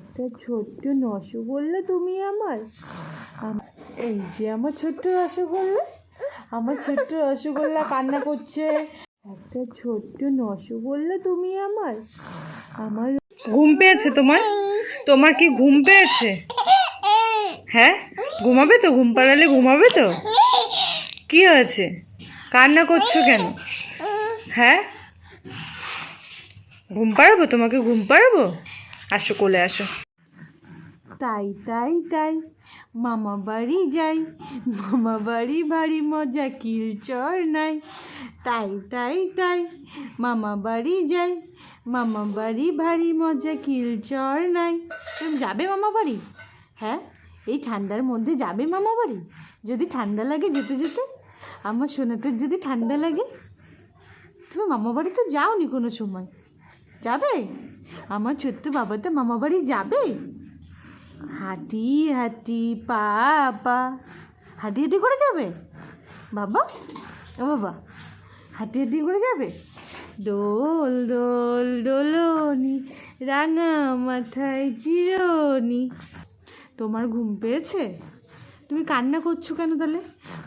একটা ছোট্ট রসগোল্লা তুমি আমার? আম- এই যে আমার ছোট্ট রসগোল্লা আমার ছোট্ট রসগোল্লা কান্না করছে। একটা ছোট্ট রসগোল্লা তুমি আমার? আমার ঘুম পেয়েছে তোমার? তোমার কি ঘুম পেয়েছে? হ্যাঁ? ঘুমাবে তো? ঘুম পাড়ালে ঘুমাবে তো? কি হয়েছে? কান্না করছ কেন? হ্যাঁ? ঘুম পাড়াবো? তোমাকে ঘুম পাড়াবো? আসো কোলে আসো। তাই তাই তাই, মামা বাড়ি যাই, মামা বাড়ি ভারী মজা কিলচর নাই। তাই তাই তাই, মামা বাড়ি যাই, মামা বাড়ি ভারী মজা কিলচর নাই। তুমি যাবে মামা বাড়ি? হ্যাঁ এই ঠান্ডার মধ্যে যাবে মামা বাড়ি? যদি ঠান্ডা লাগে যেতে যেতে। আমার সোনাতের যদি ঠান্ডা লাগে। তুমি মামা বাড়ি তো যাওনি কোনো সময়? যাবে? আমার ছোট্ট বাবা তো মামা বাড়ি যাবে। হাঁটি হাঁটি, পা পা। হাঁটি হাঁটি করে যাবে? বাবা, ও বাবা, হাঁটি হাঁটি করে যাবে? দোল দোল, দোলনি, রাঙা মাথায় চিরনি। তোমার ঘুম পেয়েছে? তুমি কান্না করছ কেন তাহলে?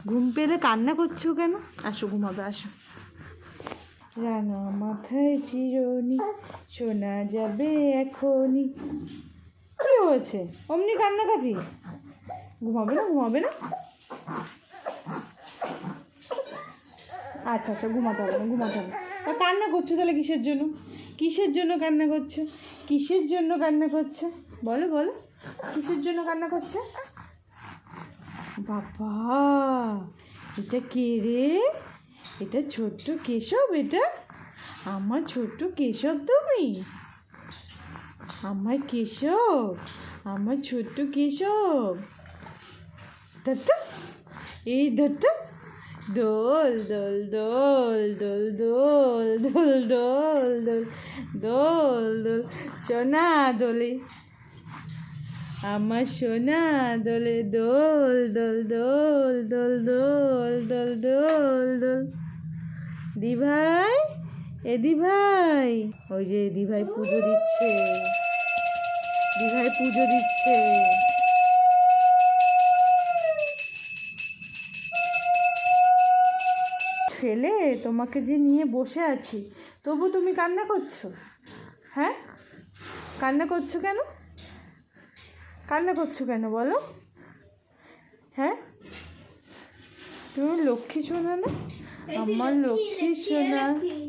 ঘুম পেলে কান্না করছ কেন? আসো, ঘুমাবে, আসো। রাঙা মাথায় চিরনি, শোনা যাবে এখনই। কি হয়েছে? অমনি কান্নাকাটি? ঘুমাবে না ঘুমাবে না? আচ্ছা আচ্ছা ঘুমাতে হবে না, ঘুমাতে হবে। তা কান্না করছ তাহলে কিসের জন্য? কিসের জন্য কান্না করছ? কিসের জন্য কান্না করছ? বলো বলো। কিসের জন্য কান্না করছে? বাবা, এটা কে রে? এটা ছোট্ট কেশব এটা আমার ছোট্ট কেশব তুমি আমার কেশব আমার ছোট্ট কেশব দত্ত এই দত্ত দোল দোল দোল দোল দোল দোল দোল দোল দোল দোল সোনা দোলে আমার সোনা দোলে দোল দোল দোল দোল দোল দোল দোল দোল দি ভাই এদি ভাই ওই যে দি ভাই পুজো দিচ্ছে। দি ভাই পুজো দিচ্ছে। ছেলে, তোমাকে যে নিয়ে বসে আছি, তবু তুমি কান্না করছ? হ্যাঁ? কান্না করছ কেন? কান্না করছ কেন বলো? হ্যাঁ? তুমি লক্ষ্মী শোনা না? I'm a location.